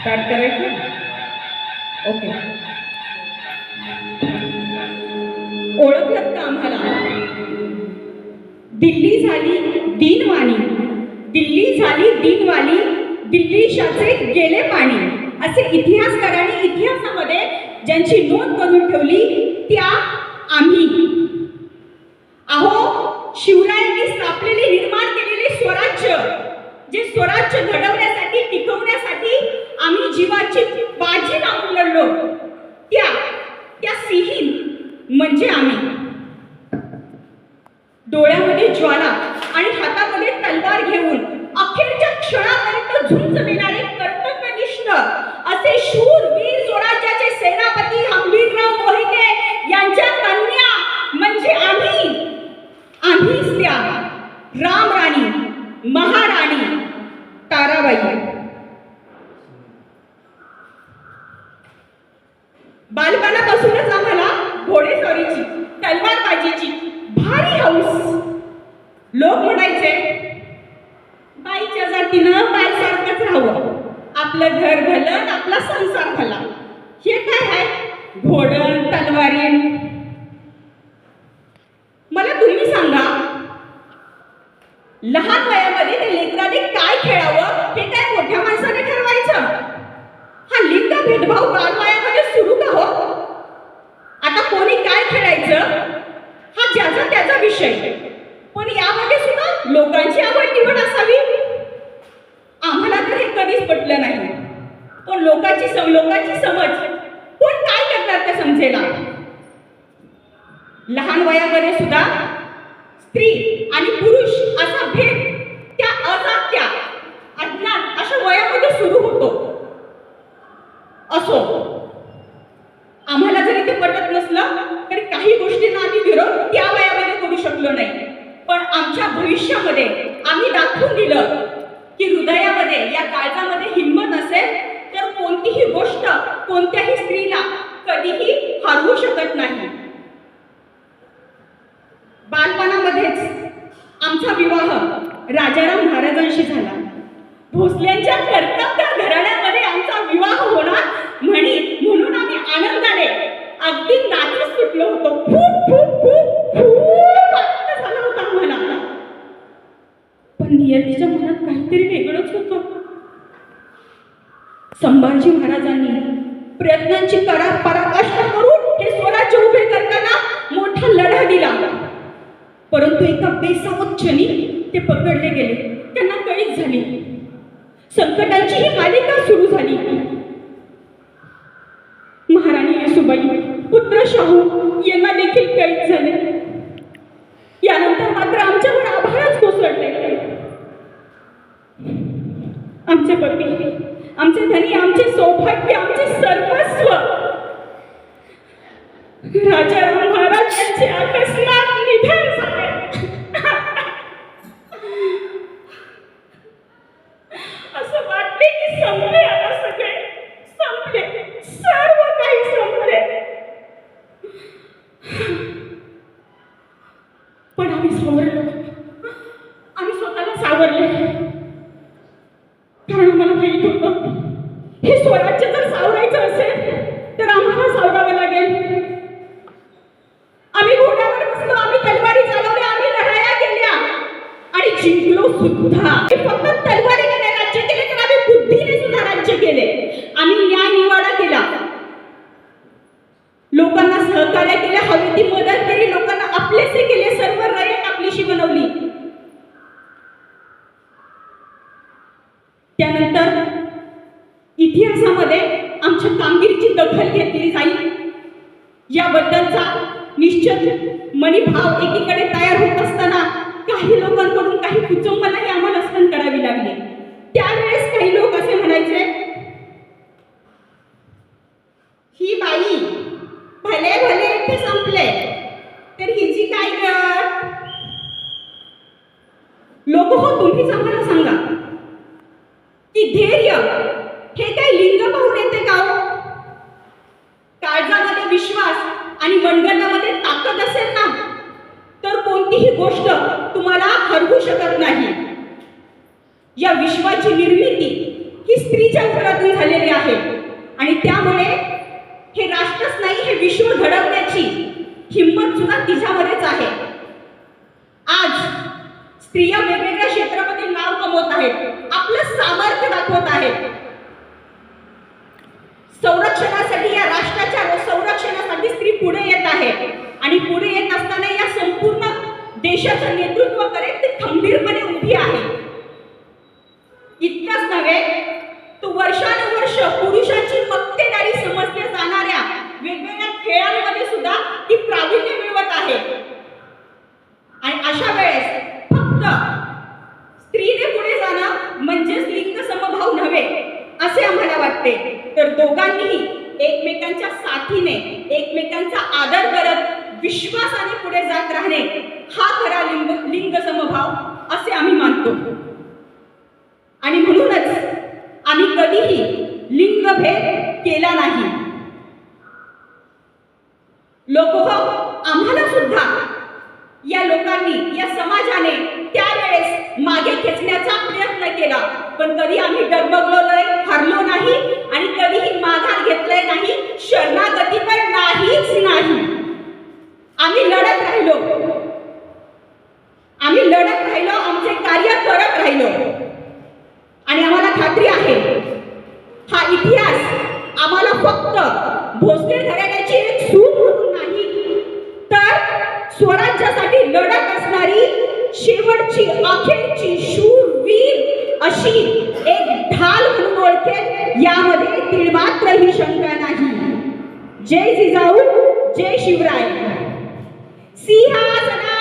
Start करायचं? Okay ओळखलं का आम्हाला? दिल्ली झाली दिनवाणी. दिल्ली झाली दिनवाणी. दिल्ली शाचे गेले पाणी. असे इतिहासकारांनी इतिहासामध्ये ज्यांची नोंद करून ठेवली त्या आम्ही. अहो शिवरायांनी स्थापलेले निर्माण केलेले स्वराज्य. जे स्वराज्य घडवण्यासाठी टिकवण्यासाठी आम्ही जीवाची बाजी लावून लढलो त्या त्या सिंहीण म्हणजे आम्ही ज्वाला आणि हातामध्ये तलवार घेऊन अखेरच्या क्षणापर्यंत झुंज देणारे कर्तव्यनिष्ठ असे शूर वीर स्वराज्याचे सेनापती हंबीरराव मोहिते यांच्या कन्या म्हणजे आम्ही. आम्हीच त्या रामराणी महाराणी ताराबाई. बालपणापासूनच आम्हाला घोडेस्वारीची तलवारबाजीची भारी हौस लोक म्हणायचे बाईच्या जातीनं बाईसारखंच राहावं. आपलं घर भलं आपला संसार भला. हे काय आहे? घोडण तलवारी. मला तुम्ही सांगा लहान वयामध्ये ते लेकराने काय खेळावं? हे काय मोठ्या माणसाने ठरवायचं? हा लिंग भेदभाव बालवयामध्ये सुरू का हो? आता कोणी काय खेळायचं? हा ज्याचा त्याचा विषय. पण यामध्ये सुद्धा लोकांची आवड निवड असावी. आम्हाला तर हे कधीच पटलं नाही. पण लोकांची सम लोकांची समज कोण काय करतात ते समजेला? लहान वयामध्ये सुद्धा स्त्री आणि पुरुष असा भेद त्या अजात्या अज्ञात अशा वयामध्ये सुरू होतो असो आम्हाला जरी ते पटत नसलं तरी काही गोष्टींना आम्ही विरोध त्या वयामध्ये करू शकलो नाही पण आमच्या भविष्यामध्ये आम्ही दाखवून दिलं की हृदयामध्ये या काळजामध्ये हिंमत असेल तर कोणतीही गोष्ट कोणत्याही स्त्रीला कधीही हरवू शकत नाही. बालपणामध्येच आमचा विवाह राजाराम महाराजांशी झाला. भोसल्यांच्या कर्तव्य घराण्यामध्ये आमचा विवाह होणार म्हणी म्हणून आम्ही आनंदाने अगदी नाचत सुटलो होतो खूप खूप खूप खूप आनंद झाला होता आम्हाला पण नियतीच्या मनात काहीतरी वेगळंच होतं संभाजी महाराजांनी प्रयत्नांची करा पराकाष्ट करून हे स्वराज्य उभे करताना मोठा लढा दिला. परंतु एका बेसावत क्षणी ते पकडले गेले. त्यांना कळीच झाली. संकटांची ही मालिका सुरू झाली. महाराणी येसुबाई पुत्र शाहू यांना देखील कैद झाले. यानंतर मात्र आमच्यावर आभाळच कोसळले. आमचे पती आमचे धनी आमचे सौभाग्य आमचे सर्वस्व. राजाराम महाराज यांचे अकस्मात निधन झाले. असं वाटते की संपले आता सगळे. संपले. सर्व काही संपले. पण आम्ही सावरलो. आम्ही स्वतःला सावरले कारण आम्हाला माहीत होतं हे स्वराज्य जर सावरायचं असेल तर आम्हाला सावरावं लागेल आम्ही घोड्यावर बसलो आम्ही तलवारी चालवल्या आम्ही लढाया केल्या आणि जिंकलो सुद्धा हे फक्त तलवारीने नाही राज्य केले तर आम्ही बुद्धीने सुद्धा राज्य केले आम्ही न्याय निवाडा केला लोकांना सहकार्य केले हवी ती मदत केली लोकांना आपलेसे केले सर्व रयत आपलीशी बनवली त्यानंतर इतिहासामध्ये आमच्या कामगिरीची दखल घेतली जाईल. याबद्दलचा निश्चित मणिभाव एकीकडे तयार होत असताना काही लोकांकडून काही कुचंबनाही आम्हाला सहन करावी लागली. त्यावेळेस काही लोक असे म्हणायचे ही बाई भले भले इथे संपले तर हिची काय कर लोक हो तुम्हीच आम्हाला सांगा की धैर्य हे काय लिंग पाहून येते का हो? काळजामध्ये विश्वास आणि मनगटामध्ये ताकद असेल ना तर कोणतीही गोष्ट तुम्हाला हरवू शकत नाही. या विश्वाची निर्मिती ही स्त्रीच्या घरातून झालेली आहे. आणि त्यामुळे हे राष्ट्रच नाही हे विश्व घडवण्याची हिंमत सुद्धा तिच्यामध्येच आहे. आज स्त्रिया वेगवेगळ्या क्षेत्रामध्ये नाव कमवत आहेत आपलं सामर्थ्य दाखवत आहेत. संरक्षण संरक्षणासाठी स्त्री पुढे येत आहे. आणि पुढे येत असताना या संपूर्ण देशाचं नेतृत्व करेल ती खंबीरपणे उभी आहे. इतकंच नव्हे तो वर्षानुवर्ष पुरुषांची मक्तेदारी समजल्या जाणाऱ्या वेगवेगळ्या खेळांमध्ये सुद्धा ती प्रावीण्य मिळवत आहे. आणि अशा वेळेस फक्त स्त्रीने पुढे जाणं म्हणजेच लिंग समभाव नव्हे असे आम्हाला वाटते. तर दोघांनीही एकमेकांच्या साथीने एकमेकांचा आदर करत विश्वासाने पुढे जात राहणे हा खरा लिंग लिंग समभाव असे आम्ही मानतो. आणि म्हणूनच आम्ही कधीही लिंगभेद केला नाही. लोक आम्हाला सुद्धा या लोकांनी या समाजाने त्यावेळेस मागे खेचण्याचा प्रयत्न केला. पण कधी आम्ही डगमगलो नाही हरलो नाही आणि कधीही माघार घेतले नाही शरणागती पण नाहीच नाही. आम्ही लढत राहिलो आम्ही लढत राहिलो आमचे कार्य करत राहिलो आणि आम्हाला खात्री आहे हा इतिहास आम्हाला फक्त भोसले घराण्याची एक सूट म्हणून नाही तर स्वराज्यासाठी लढत असणारी शेवटची अखेरची अशी एक ढाल म्हणून ओळखेल यामध्ये तिळमात्रही शंका नाही. जय जिजाऊ जय शिवराय. सिंहासना